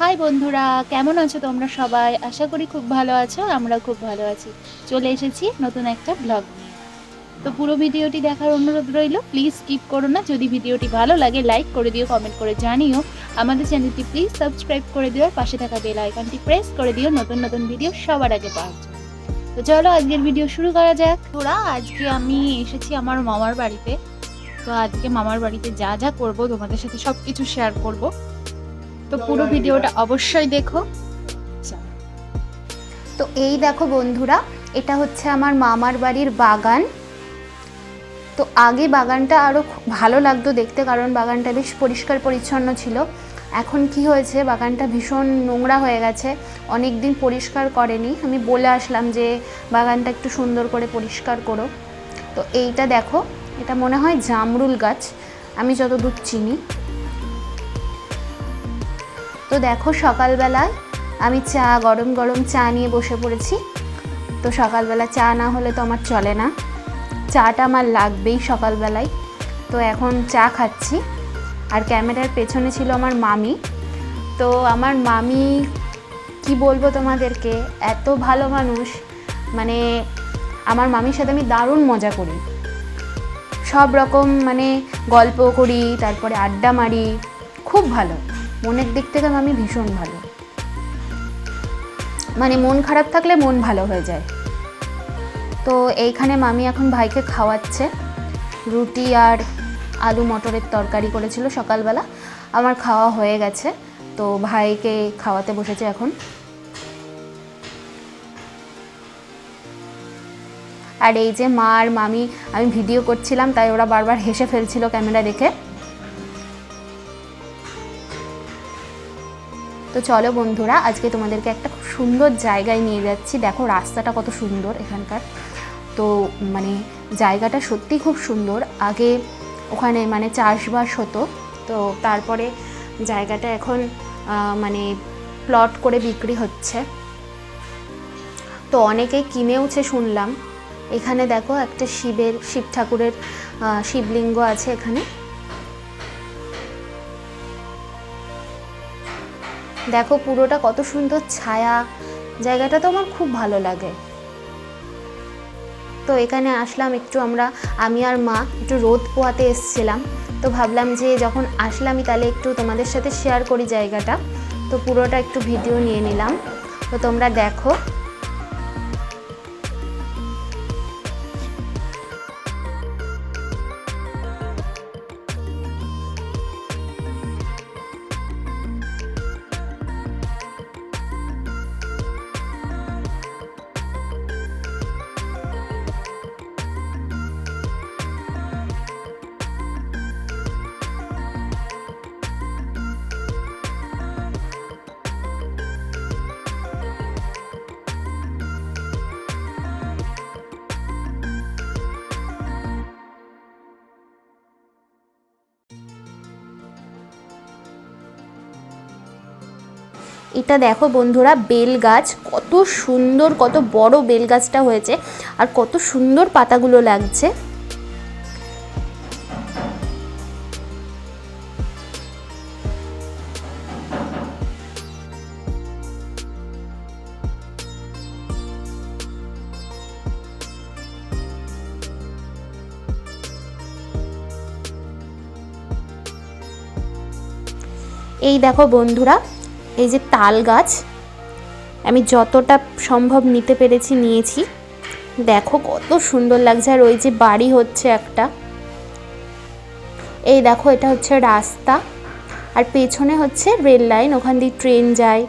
High বন্ধুরা, কেমন আছো তোমরা সবাই? আশা করি খুব ভালো আছো আমরা খুব ভালো আছি। চলে এসেছি নতুন একটা ব্লগ নিয়ে। তো পুরো ভিডিওটি দেখার অনুরোধ রইল প্লিজ স্কিপ করো না। যদি ভিডিওটি ভালো লাগে লাইক করে দিও কমেন্ট করে জানিও। আমাদের চ্যানেলটি প্লিজ সাবস্ক্রাইব করে দিও আর পাশে থাকা বেল আইকনটি প্রেস করে দিও। নতুন নতুন ভিডিও সবার আগে পাওয়ার জন্য। তো চলো আজকের ভিডিও শুরু করা যাক। তোরা আজকে আমি এসেছি আমার মামার বাড়িতে। তো আজকে মামার বাড়িতে যা যা করব, তোমাদের সাথে সব কিছু শেয়ার করব। তো পুরো ভিডিওটা অবশ্যই দেখো। তো এই দেখো বন্ধুরা, এটা হচ্ছে আমার মামার বাড়ির বাগান। তো আগে বাগানটা আরও ভালো লাগতো দেখতে, কারণ বাগানটা বেশ পরিষ্কার পরিচ্ছন্ন ছিল। এখন কি হয়েছে, বাগানটা ভীষণ নোংরা হয়ে গেছে অনেক দিন পরিষ্কার করেনি। আমি বলে আসলাম যে, বাগানটা একটু সুন্দর করে পরিষ্কার করো। তো এইটা দেখো, এটা মনে হয় জামরুল গাছ, আমি যতদূর চিনি। তো দেখো সকালবেলায় আমি চা, গরম গরম চা নিয়ে বসে পড়েছি। তো সকালবেলা চা না হলে তো আমার চলে না। চাটা আমার লাগবেই সকালবেলায়। তো এখন চা খাচ্ছি। আর ক্যামেরার পেছনে ছিল আমার মামি। তো আমার মামি, কি বলব তোমাদেরকে, এত ভালো মানুষ। মানে আমার মামির সাথে আমি দারুণ মজা করি। সব রকম মানে গল্প করি, তারপরে আড্ডা মারি। খুব ভালো। মনের দিক থেকে মামি ভীষণ ভালো। মানে মন খারাপ থাকলে মন ভালো হয়ে যায়। তো এইখানে মামি এখন ভাইকে খাওয়াচ্ছে। রুটি আর আলু মটরের তরকারি করেছিল সকালবেলা। আমার খাওয়া হয়ে গেছে। তো ভাইকে খাওয়াতে বসেছে এখন। আর এই যে মা আর মামি, আমি ভিডিও করছিলাম, তাই ওরা বারবার হেসে ফেলছিল ক্যামেরা দেখে। তো চলো বন্ধুরা, আজকে তোমাদেরকে একটা খুব সুন্দর জায়গায় নিয়ে যাচ্ছি। দেখো রাস্তাটা কত সুন্দর এখানকার। তো মানে জায়গাটা সত্যি খুব সুন্দর। আগে ওখানে মানে চাষবাস হতো, তো তারপরে জায়গাটা এখন মানে প্লট করে বিক্রি হচ্ছে। তো অনেকেই কিনেওছে শুনলাম। এখানে দেখো একটা শিবের, শিব ঠাকুরের শিবলিঙ্গ আছে এখানে। দেখো পুরোটা কত সুন্দর ছায়া। জায়গাটা তো আমার খুব ভালো লাগে। তো এখানে আসলাম একটু আমরা, আমি আর মা একটু রোদ পোয়াতে এসছিলাম। তো ভাবলাম যে যখন আসলামই তাহলে একটু তোমাদের সাথে শেয়ার করি জায়গাটা। তো পুরোটা একটু ভিডিও নিয়ে নিলাম। তো তোমরা দেখো। এটা দেখো বন্ধুরা বেল গাছ কত সুন্দর, কত বড় বেল গাছটা হয়েছে আর কত সুন্দর পাতাগুলো লাগছে। এই দেখো বন্ধুরা এই যে তাল গাছ, আমি যতটা সম্ভব নিতে পেরেছি নিয়েছি। দেখো কত সুন্দর লাগছে, আর ওই যে বাড়ি হচ্ছে একটা। এই দেখো, এটা হচ্ছে রাস্তা, আর পেছনে হচ্ছে রেল লাইন, ওখান দিয়ে ট্রেন যায়।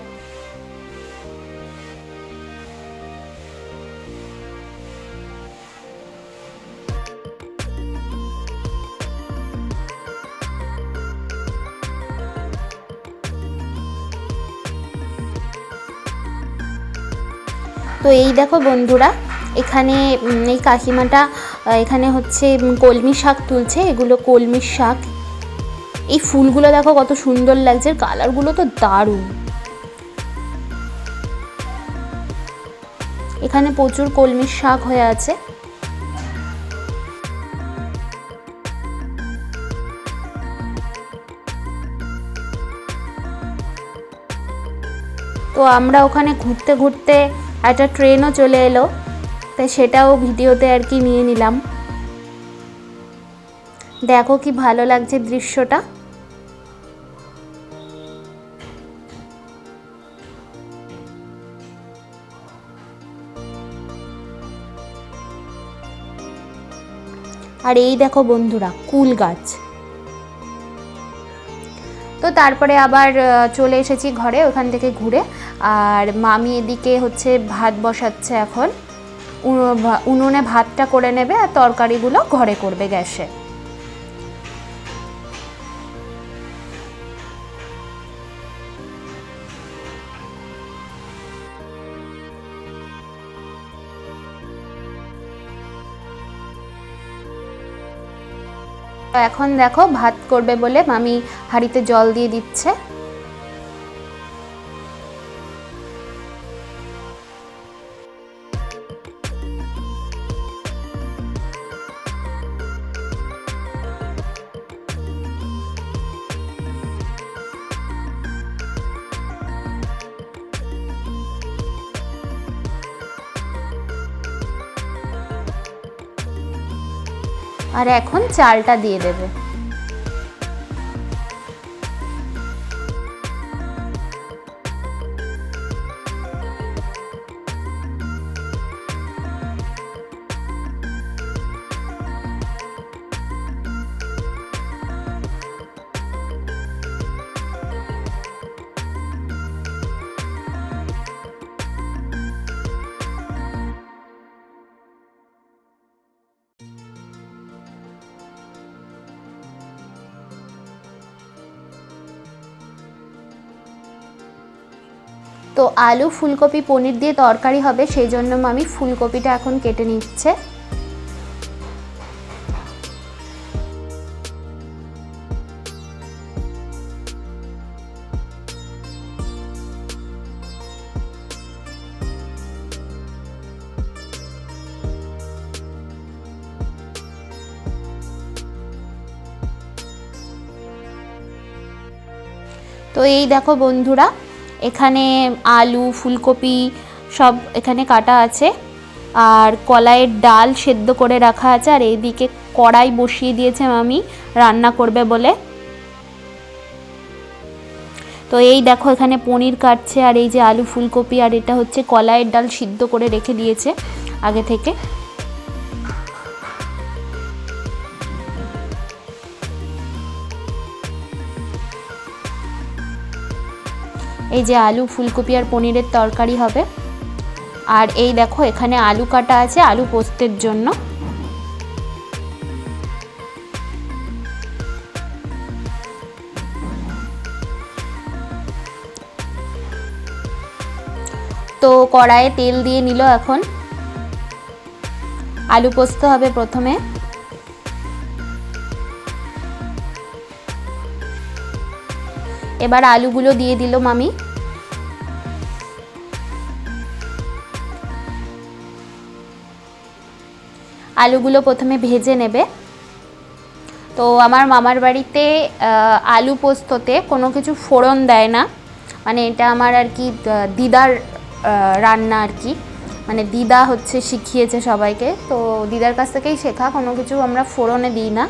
তো এই দেখো বন্ধুরা, এখানে এই কাকিমাটা এখানে হচ্ছে কলমি শাক তুলছে। এগুলো কলমির শাক। এই ফুলগুলো দেখো কত সুন্দর লাগছে, কালারগুলো তো দারুণ। এখানে প্রচুর কলমির শাক হয়ে আছে। তো আমরা ওখানে ঘুরতে ঘুরতে একটা ট্রেনও চলে এলো। তাই সেটাও ভিডিওতে আর কি নিয়ে নিলাম। দেখো কি ভালো লাগছে দৃশ্যটা। আর এই দেখো বন্ধুরা, কুল গাছ। তারপরে আবার চলে এসেছি ঘরে, ওখান থেকে ঘুরে। আর মামি এদিকে হচ্ছে ভাত বসাচ্ছে এখন। উনো- উনুনে ভাতটা করে নেবে আর তরকারিগুলো ঘরে করবে গ্যাসে। এখন দেখো ভাত করবে বলে মামি হাঁড়িতে জল দিয়ে দিচ্ছে। আর এখন চালটা দিয়ে দেবে। তো আলু, ফুলকপি, পনির দিয়ে তরকারি হবে, সেই জন্য আমি ফুলকপিটা এখন কেটে নিচ্ছে। তো এই দেখো বন্ধুরা এখানে আলু, ফুলকপি সব এখানে কাটা আছে। আর কলাইয়ের ডাল সেদ্ধ করে রাখা আছে। আর এইদিকে কড়াই বসিয়ে দিয়েছে মামি, রান্না করবে বলে। তো এই দেখো এখানে পনির কাটছে, আর এই যে আলু, ফুলকপি, আর এটা হচ্ছে কলাইয়ের ডাল সিদ্ধ করে রেখে দিয়েছে আগে থেকে। এই যে আলু, ফুলকপি আর পনিরের তরকারি হবে। আর এই দেখো, এখানে আলু কাটা আছে, আলু পোস্তের জন্য। তো কড়াইয়ে তেল দিয়ে নিল এখন। আলু পোস্ত হবে প্রথমে। এবার আলুগুলো দিয়ে দিল মামি। আলুগুলো প্রথমে ভেজে নেবে। তো আমার মামার বাড়িতে আলু পোস্ততে কোনো কিছু ফোড়ন দেয় না। মানে এটা আমার আর কি দিদার রান্না আর কি। মানে দিদা হচ্ছে শিখিয়েছে সবাইকে। তো দিদার কাছ থেকেই শেখা, কোনো কিছু আমরা ফোড়নে দিই না।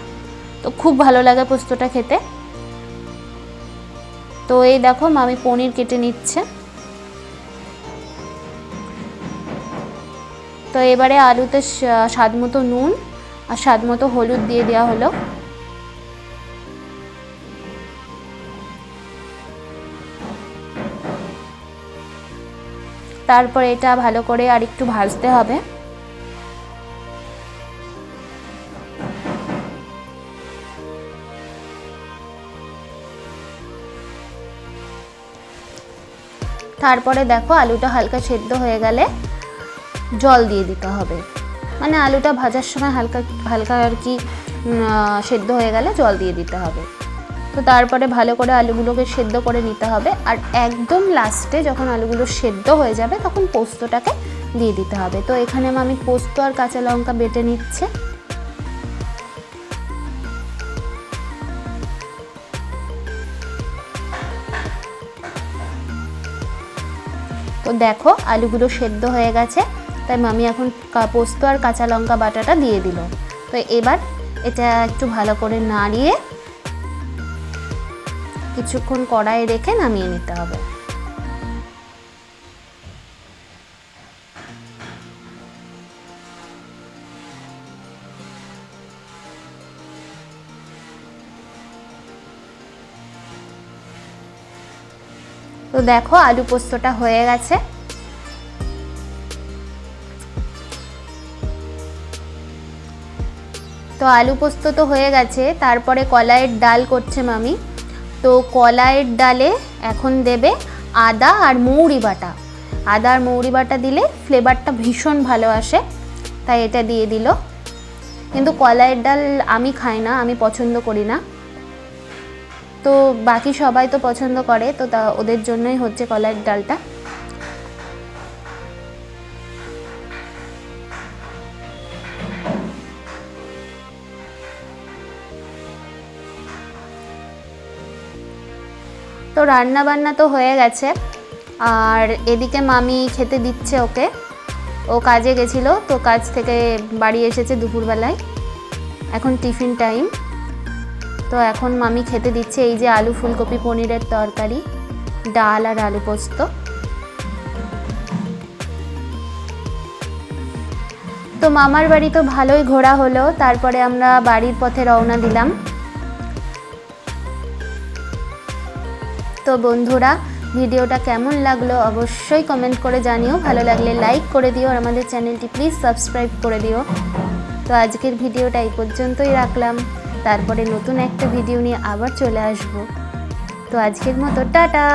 তো খুব ভালো লাগে পোস্তটা খেতে। তো এই দেখো মামি পনির কেটে নিচ্ছে। তো এবারে আলুতে স্বাদ মতো নুন আর স্বাদ মতো হলুদ দিয়ে দেওয়া হলো। তারপর এটা ভালো করে আর একটু ভাজতে হবে। তারপরে দেখো আলুটা হালকা সেদ্ধ হয়ে গেলে জল দিয়ে দিতে হবে। মানে আলুটা ভাজার সময় হালকা হালকা আর কি সেদ্ধ হয়ে গেলে জল দিয়ে দিতে হবে। তো তারপরে ভালো করে আলুগুলোকে সেদ্ধ করে নিতে হবে। আর একদম লাস্টে যখন আলুগুলো সেদ্ধ হয়ে যাবে, তখন পোস্তটাকে দিয়ে দিতে হবে। তো এখানে আমি পোস্ত আর কাঁচা লঙ্কা বেটে নিচ্ছে। তো দেখো, আলুগুলো সেদ্ধ হয়ে গেছে। তাই মামি এখন পোস্ত আর কাঁচা লঙ্কা বাটাটা দিয়ে দিল। তো এবার এটা একটু ভালো করে নাড়িয়ে কিছুক্ষণ কড়াই রেখে নামিয়ে নিতে হবে। তো দেখো আলু পোস্তটা হয়ে গেছে। তো আলু পোস্ত তো হয়ে গেছে, তারপরে কলাইয়ের ডাল করছে মামি। তো কলাইয়ের ডালে এখন দেবে আদা আর মৌরি বাটা। আদা আর মৌরি বাটা দিলে ফ্লেভারটা ভীষণ ভালো আসে, তাই এটা দিয়ে দিল। কিন্তু কলাইয়ের ডাল আমি খাই না, আমি পছন্দ করি না। তো বাকি সবাই তো পছন্দ করে, তো তা ওদের জন্যই হচ্ছে কলার ডালটা। তো রান্না বান্না তো হয়ে গেছে, আর এদিকে মামি খেতে দিচ্ছে ওকে। ও কাজে গেছিল, তো কাজ থেকে বাড়ি এসেছে দুপুরবেলায়। এখন টিফিন টাইম। তো এখন মামি খেতে দিচ্ছে এই যে আলু ফুলকপি পনিরের তরকারি, ডাল আর আলু পোস্ত। তো মামার বাড়ি তো ভালোই ঘোরা হলো, তারপরে আমরা বাড়ির পথে রওনা দিলাম। তো বন্ধুরা, ভিডিওটা কেমন লাগল অবশ্যই কমেন্ট করে জানিও, ভালো লাগলে লাইক করে দিও, আর আমাদের চ্যানেলটি প্লিজ সাবস্ক্রাইব করে দিও। তো আজকের ভিডিওটা এই পর্যন্তই রাখলাম। তারপরে নতুন একটা ভিডিও নিয়ে আবার চলে আসব। তো আজকের মতো টাটা!